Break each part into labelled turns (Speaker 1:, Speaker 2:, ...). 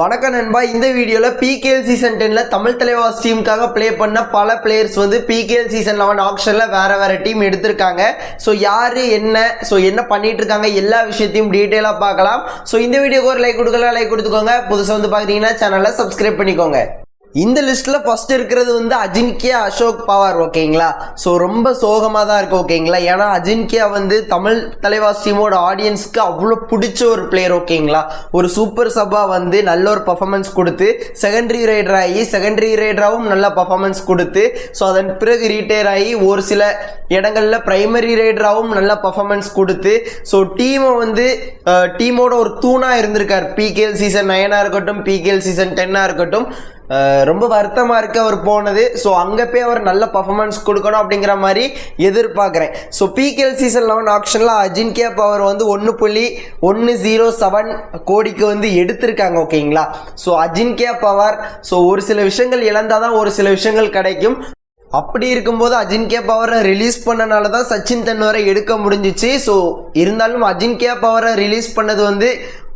Speaker 1: வணக்கம் நண்பா. இந்த வீடியோவில் பிகேஎல் சீசன் டென்னில் தமிழ் தலைவாஸ் டீமுக்காக ப்ளே பண்ண பல பிளேயர்ஸ் வந்து பிகேஎல் சீசன் லெவன் ஆப்ஷனில் வேறு வேறு டீம் எடுத்திருக்காங்க. ஸோ யார் என்ன ஸோ என்ன பண்ணிட்டு இருக்காங்க எல்லா விஷயத்தையும் டீட்டெயிலாக பார்க்கலாம். ஸோ இந்த வீடியோக்கு ஒரு லைக் கொடுக்கலாம் லைக் கொடுத்துக்கோங்க. புதுசாக வந்து பார்க்குறீங்கன்னா சேனலை சப்ஸ்கிரைப் பண்ணிக்கோங்க. இந்த லிஸ்ட்ல ஃபர்ஸ்ட் இருக்கிறது வந்து அஜின்கியா அசோக் பவார் ஓகேங்களா? ஸோ ரொம்ப சோகமாக தான் இருக்குது ஓகேங்களா? ஏன்னா அஜின்கியா வந்து தமிழ் தலைவாசியமோட ஆடியன்ஸ்க்கு அவ்வளோ பிடிச்ச ஒரு பிளேயர் ஓகேங்களா? ஒரு சூப்பர் சபா வந்து நல்ல ஒரு பர்ஃபார்மன்ஸ் கொடுத்து செகண்டரி ரைடர் ஆகி செகண்டரி ரைடராகவும் நல்ல பர்ஃபார்மன்ஸ் கொடுத்து ஸோ அதன் பிறகு ரீட்டையர் ஆகி ஒரு சில இடங்களில் பிரைமரி ரைடராகவும் நல்ல பர்ஃபார்மன்ஸ் கொடுத்து ஸோ டீமை வந்து டீமோட ஒரு தூணாக இருந்திருக்கார். பிகேஎல் சீசன் நைனாக இருக்கட்டும் பிகேஎல் சீசன் டென்னாக இருக்கட்டும். ரொம்ப வருத்தமாக இருக்கு அவர் போனது. ஸோ அங்கே போய் அவர் நல்ல பர்ஃபார்மன்ஸ் கொடுக்கணும் அப்படிங்கிற மாதிரி எதிர்பார்க்குறேன். ஸோ பிகேஎல் சீசன் லெவன் ஆப்ஷனில் அஜின்கியா பவர் வந்து ஒன்று புள்ளி ஒன்று ஜீரோ செவன் கோடிக்கு வந்து எடுத்திருக்காங்க ஓகேங்களா ஸோ அஜின்கியா பவர் ஸோ ஒரு சில விஷயங்கள் இழந்தால் தான் ஒரு சில விஷயங்கள் கிடைக்கும். அப்படி இருக்கும்போது அஜின்கே பவரை ரிலீஸ் பண்ணனால தான் சச்சின் தென்னோரை எடுக்க முடிஞ்சிச்சு. ஸோ இருந்தாலும் அஜின்கே பவரை ரிலீஸ் பண்ணது வந்து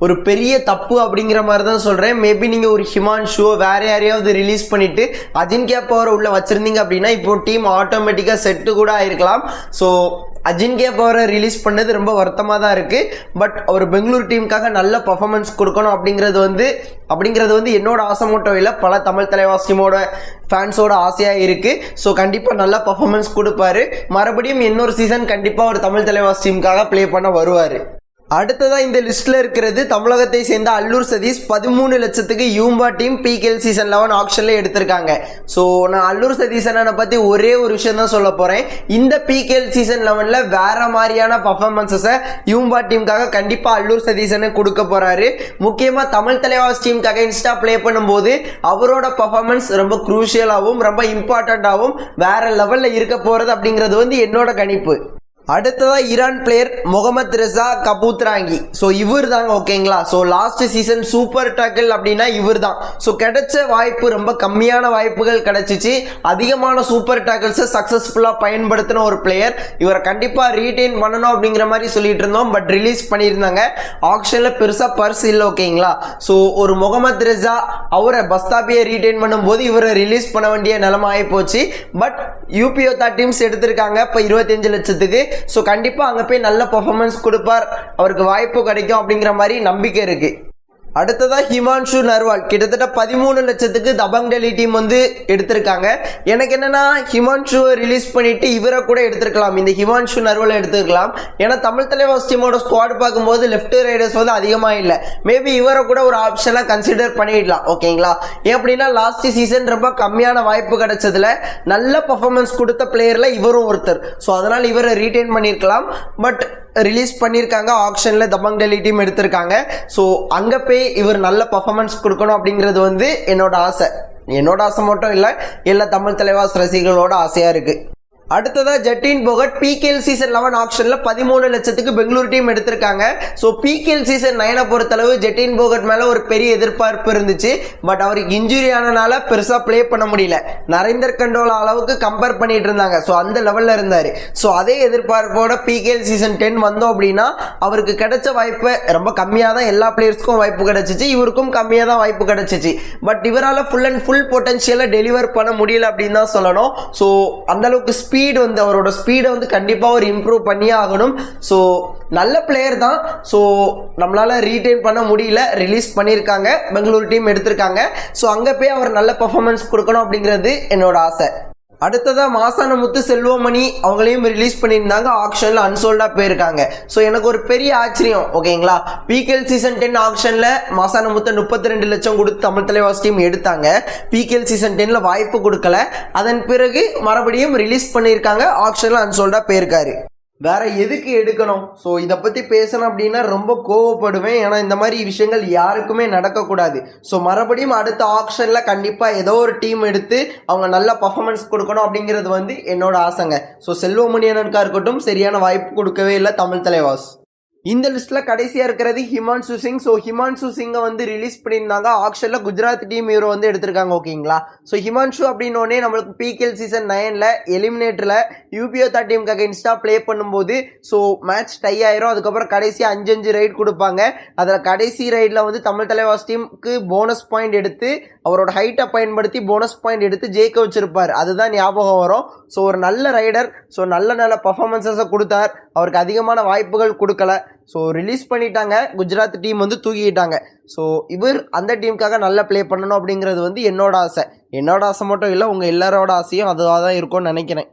Speaker 1: ஒரு பெரிய தப்பு அப்படிங்கிற மாதிரி தான் சொல்கிறேன் மேபி நீங்கள் ஒரு ஹிமான்ஷோ வேறு யாரையாவது ரிலீஸ் பண்ணிவிட்டு அஜின்கே பவரை உள்ளே வச்சுருந்தீங்க அப்படின்னா இப்போ டீம் ஆட்டோமேட்டிக்காக செட்டு கூட ஆயிருக்கலாம். ஸோ அஜின்கே பவரை ரிலீஸ் பண்ணது ரொம்ப வருத்தமாக தான் இருக்குது பட் அவர் பெங்களூர் டீமுக்காக நல்ல பர்ஃபார்மன்ஸ் கொடுக்கணும் அப்படிங்கிறது வந்து அப்படிங்கிறது வந்து என்னோட ஆசை மட்டும் இல்லை பல தமிழ் தலைவாசியமோட ஃபேன்ஸோட ஆசையாக இருக்குது ஸோ கண்டிப்பாக நல்ல பர்ஃபார்மன்ஸ் கொடுப்பாரு. மறுபடியும் இன்னொரு சீசன் கண்டிப்பாக ஒரு தமிழ் தலைவாசி டீமுக்காக ப்ளே பண்ண வருவார். அடுத்ததா இந்த லிஸ்ட்ல இருக்கிறது தமிழகத்தை சேர்ந்த அல்லூர் சதீஷ். பதிமூணு லட்சத்துக்கு யூம்பா டீம் பிகேஎல் சீசன் லெவன் ஆப்ஷன்ல எடுத்திருக்காங்க. ஸோ நான் அல்லூர் சதீஷ் பற்றி பத்தி ஒரே ஒரு விஷயம் தான் சொல்ல போறேன். இந்த பிகேஎல் சீசன் லெவன்ல வேற மாதிரியான பர்ஃபார்மன்ஸஸை யூம்பா டீமுக்காக கண்டிப்பா அல்லூர் சதீஷ் கொடுக்க போறாரு. முக்கியமா தமிழ் தலைவாஸ் டீமுக்காக இன்ஸ்டா ப்ளே பண்ணும்போது அவரோட பர்ஃபார்மன்ஸ் ரொம்ப குரூஷியலாகவும் ரொம்ப இம்பார்ட்டண்ட்டாகவும் வேற லெவல்ல இருக்க போறது அப்படிங்கிறது வந்து என்னோட கணிப்பு. அடுத்ததா Iran player Mohammad Reza Kaboudarahangi so இவர் தாங்க ஓகேங்களா so last season super tackle அப்படின்னா இவர் தான் ஸோ கிடைச்ச வாய்ப்பு ரொம்ப கம்மியான வாய்ப்புகள் கிடைச்சிச்சு. அதிகமான சூப்பர் டேக்கிள்ஸை சக்ஸஸ்ஃபுல்லாக பயன்படுத்தின ஒரு பிளேயர் இவரை கண்டிப்பாக ரீட்டைன் பண்ணணும் அப்படிங்கிற மாதிரி சொல்லிட்டு இருந்தோம். பட் ரிலீஸ் பண்ணியிருந்தாங்க. ஆக்ஷனில் பெருசாக பர்ஸ் இல்லை ஓகேங்களா ஸோ ஒரு முகமது ரெசா அவரை பஸ்தாபியை ரீட்டைன் பண்ணும்போது இவரை ரிலீஸ் பண்ண வேண்டிய நிலைமை போச்சு. பட் யூபிஓ டீம்ஸ் எடுத்திருக்காங்க. இப்போ இருபத்தஞ்சு லட்சத்துக்கு. ஸோ கண்டிப்பாக அங்கே போய் நல்ல பர்ஃபார்மன்ஸ் கொடுப்பார். அவருக்கு வாய்ப்பு கிடைக்கும் அப்படிங்கிற மாதிரி நம்பிக்கை இருக்குது அடுத்ததா ஹிமான்ஷு நர்வால். கிட்டத்தட்ட பதிமூணு லட்சத்துக்கு தபங் டெல்லி டீம் வந்து எடுத்திருக்காங்க. எனக்கு என்னன்னா ஹிமான்ஷுவை ரிலீஸ் பண்ணிட்டு இவரை கூட எடுத்திருக்கலாம். இந்த ஹிமான்ஷு நர்வலை எடுத்துக்கலாம் ஏன்னா தமிழ் தலைவாஸ் டீமோட ஸ்குவாட் பார்க்கும்போது லெஃப்ட் ரைடர்ஸ் வந்து அதிகமாக இல்லை. மேபி இவரை கூட ஒரு ஆப்ஷனாக கன்சிடர் பண்ணிடலாம். ஓகேங்களா? ஏன் அப்படின்னா லாஸ்ட் சீசன் ரொம்ப கம்மியான வாய்ப்பு கிடைச்சதுல நல்ல பர்ஃபார்மன்ஸ் கொடுத்த பிளேயரில் இவரும் ஒருத்தர். ஸோ அதனால் இவரை ரீட்டைன் பண்ணியிருக்கலாம். பட் ரிலீஸ் பண்ணியிருக்காங்க ஆக்ஷனில் தபங் டெல்லி டீம் எடுத்திருக்காங்க. ஸோ அங்கே போய் இவர் நல்ல பர்ஃபார்மன்ஸ் கொடுக்கணும் அப்படிங்கிறது வந்து என்னோட ஆசை. என்னோட ஆசை மட்டும் இல்லை எல்லா தமிழ் தலைவாஸ் ரசிகர்களோட ஆசையாக இருக்குது அடுத்ததா Jatin Phogat PKL season eleven ஆப்ஷனில் பதிமூணு லட்சத்துக்கு பெங்களூர் டீம் எடுத்திருக்காங்க. ஸோ பிகேஎல் சீசன் நைனை பொறுத்தளவு ஜெட்டின் போகட் மேலே ஒரு பெரிய எதிர்பார்ப்பு இருந்துச்சு. பட் அவருக்கு இன்ஜுரி ஆனனால பெருசாக ப்ளே பண்ண முடியல. நரேந்தர் கண்டோலா அளவுக்கு கம்பேர் பண்ணிட்டு இருந்தாங்க. ஸோ அந்த லெவலில் இருந்தார். ஸோ அதே எதிர்பார்ப்போட பிகேஎல் சீசன் டென் வந்தோம் அப்படின்னா அவருக்கு கிடைச்ச வாய்ப்பு ரொம்ப கம்மியாக தான் எல்லா பிளேயர்ஸ்க்கும் வாய்ப்பு கிடைச்சிச்சு. இவருக்கும் கம்மியாக தான் வாய்ப்பு கிடைச்சிச்சு. பட் இவரால் ஃபுல் அண்ட் ஃபுல் பொட்டன்ஷியலை டெலிவர் பண்ண முடியல அப்படின்னு தான் சொல்லணும். ஸோ அந்தளவுக்கு அளவுக்கு ஸ்பீடு வந்து அவரோட ஸ்பீடை வந்து கண்டிப்பாக ஒரு இம்ப்ரூவ் பண்ணியே ஆகணும். ஸோ நல்ல பிளேயர் தான். ஸோ நம்மளால் ரீட்டைன் பண்ண முடியல. ரிலீஸ் பண்ணியிருக்காங்க. பெங்களூர் டீம் எடுத்திருக்காங்க. ஸோ அங்கே போய் அவர் நல்ல பர்ஃபார்மன்ஸ் கொடுக்கணும் அப்படிங்கிறது என்னோட ஆசை. அடுத்ததாக மாசான முத்து செல்வமணி அவங்களையும் ரிலீஸ் பண்ணியிருந்தாங்க. ஆக்ஷனில் அன்சோல்டாக போயிருக்காங்க. ஸோ எனக்கு ஒரு பெரிய ஆச்சரியம் ஓகேங்களா? பிகேஎல் சீசன் டென் ஆக்ஷனில் மாசான முத்து முப்பத்தி ரெண்டு லட்சம் கொடுத்து தமிழ் தலைவாஸ் டீம் எடுத்தாங்க. பிகேஎல் சீசன் டென்னில் வாய்ப்பு கொடுக்கல. அதன் பிறகு மறுபடியும் ரிலீஸ் பண்ணியிருக்காங்க. ஆக்ஷனில் அன்சோல்டாக போயிருக்காரு. வேற எதுக்கு எடுக்கணும்? ஸோ இதை பற்றி பேசணும் அப்படின்னா ரொம்ப கோவப்படுவேன். ஏன்னா இந்த மாதிரி விஷயங்கள் யாருக்குமே நடக்கக்கூடாது. ஸோ மறுபடியும் அடுத்த ஆப்ஷனில் கண்டிப்பாக ஏதோ ஒரு டீம் எடுத்து அவங்க நல்ல பர்ஃபார்மன்ஸ் கொடுக்கணும் அப்படிங்கிறது வந்து என்னோட ஆசைங்க. ஸோ செல்வமணியனுக்கா இருக்கட்டும் சரியான வாய்ப்பு கொடுக்கவே இல்லை தமிழ் தலைவாஸ். இந்த லிஸ்ட்ல கடைசியா இருக்கிறது ஹிமான்சு சிங். ஸோ ஹிமான்சு சிங்கை வந்து ரிலீஸ் பண்ணியிருந்தாங்க. ஆக்ஷன்ல குஜராத் டீம் இவரை வந்து எடுத்திருக்காங்க ஓகேங்களா ஸோ ஹிமான்ஷு அப்படின்னோடனே நம்மளுக்கு பிகேஎல் சீசன் நைன்ல எலிமினேட்டர்ல யூபிஓதா டீமுக்கு அகைன்ஸ்டா ப்ளே பண்ணும்போது ஸோ மேட்ச் டை ஆயிரும். அதுக்கப்புறம் கடைசி அஞ்சு அஞ்சு ரைட் கொடுப்பாங்க. அதில் கடைசி ரைடில் வந்து தமிழ் தலைவாஸ் டீமுக்கு போனஸ் பாயிண்ட் எடுத்து அவரோட ஹைட்டை பயன்படுத்தி போனஸ் பாயிண்ட் எடுத்து ஜெயிக்க வச்சிருப்பார். அதுதான் ஞாபகம் வரும். ஸோ ஒரு நல்ல ரைடர் ஸோ நல்ல நல்ல பர்ஃபார்மன்சஸை கொடுத்தார். அவருக்கு அதிகமான வாய்ப்புகள் கொடுக்கல. ஸோ ரிலீஸ் பண்ணிட்டாங்க. குஜராத் டீம் வந்து தூக்கிட்டாங்க ஸோ இவர் அந்த டீமுக்காக நல்லா ப்ளே பண்ணணும் அப்படிங்கிறது வந்து என்னோட ஆசை. என்னோட ஆசை மட்டும் இல்லை உங்கள் எல்லாரோட ஆசையும் அதுவாக தான் இருக்கும்னு நினைக்கிறேன்.